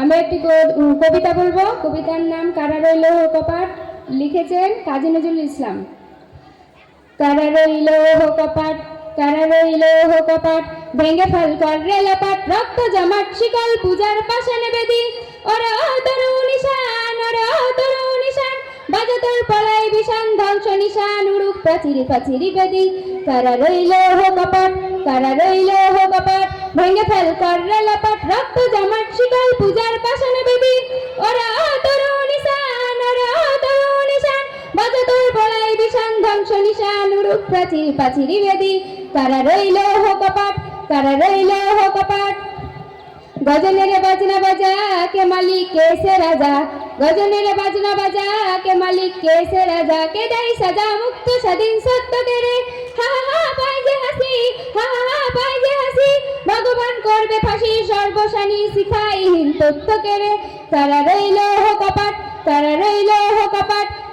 আমি একটি কবিতা বলব। কবিতার নাম কারা রইল কপাট লিখেছেন কাজী নজরুল ইসলাম। কারা রইল কপাট কারা রইল কপাট ভেঙে ফেল কর রেলাপাট রক্ত জমাট, শিকল পূজার পাশানে বেদি ওরা তরু নিশান, ওরা তরু নিশান। বাজে তোর পলাই বিশান ধ্বংস নিশান, উড়ুক প্রাচীরি প্রাচীরি বেদি। কারা রইল কপাট কারা রইল কপাট ভেঙে ফেল কর রেলাপাট রক্ত উড়ুক প্রাচীরি প্রাচীরি বেদি কারা রইল কপাট কারা রইল কপাট গজনের বাজনা বাজা, কে মালিক কেসে রাজা? গজনের বাজনা বাজা, কে মালিক কেসে রাজা? কে দেয় সাজা, মুক্ত স্বাধীন সত্য কেড়ে হা হা হা পায় যে হাসি, হা হা পায় যে হাসি। ভগবান করবে ফাঁসি সর্বসানি শিখাইহীন তথ্য কেড়ে তারা রইল হো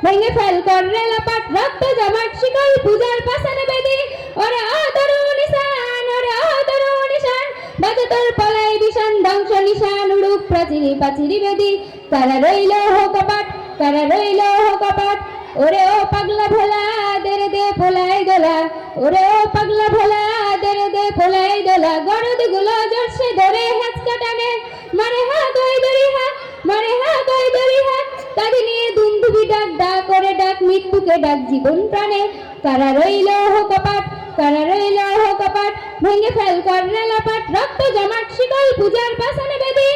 ভেঙে ফেল কর রেলাপাট রক্ত জমাট শিকল পূজার পাশানে বেদি। ওরা তরু নিশান, ওরা তরু নিশান বাজে তোর পলাই বিশান ধ্বংস নিশান, উড়ুক প্রাচীরি পাচিরি বেদি। তারা রইল হো কপাট তারা রইল হো কপাট, ওরে ও পাগলা ভোলা, দেরে দে ফোলাই দোলা ওরে ও পাগলা ভোলা, দেরে দে ফোলাই দোলা গরদগুলো জোরসে ধরে ডাক ডাক করে ডাক, মৃত্যুকে ডাক জীবন প্রাণে। কারা রইল কপাট, কারা রইল কপাট, ভেঙে ফেল কর রেলাপাট রক্ত জমাট, শিকল পূজার পাশানে বেদি।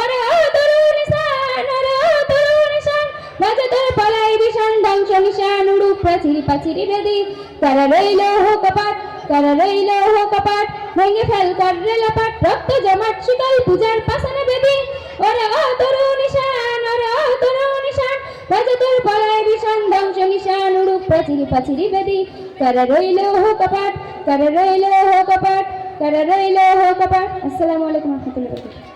ওরে ও তরু নিশান ওরে ও তরু নিশান বাজে তোর পলাই বিশান ধ্বংস নিশান, উড়ুক প্রাচীরি পাচিরি বেদি। কারা রইল কপাট, কারা রইল কপাট, ভেঙে ফেল কর রেলাপাট রক্ত জমাট, শিকল পূজার পাশানে বেদি। ওরে ও তরু নিশান ওরে ও তরু তোর পলাই বিশান ধ্বংস নিশান উড়ুক প্রাচীরি পাচিরি বেদি কারা রইল হো কপাট, কারা রইল হো কপাট, কারা রইল হো কপাট। আসসালামু আলাইকুম রহমতুল্লাহ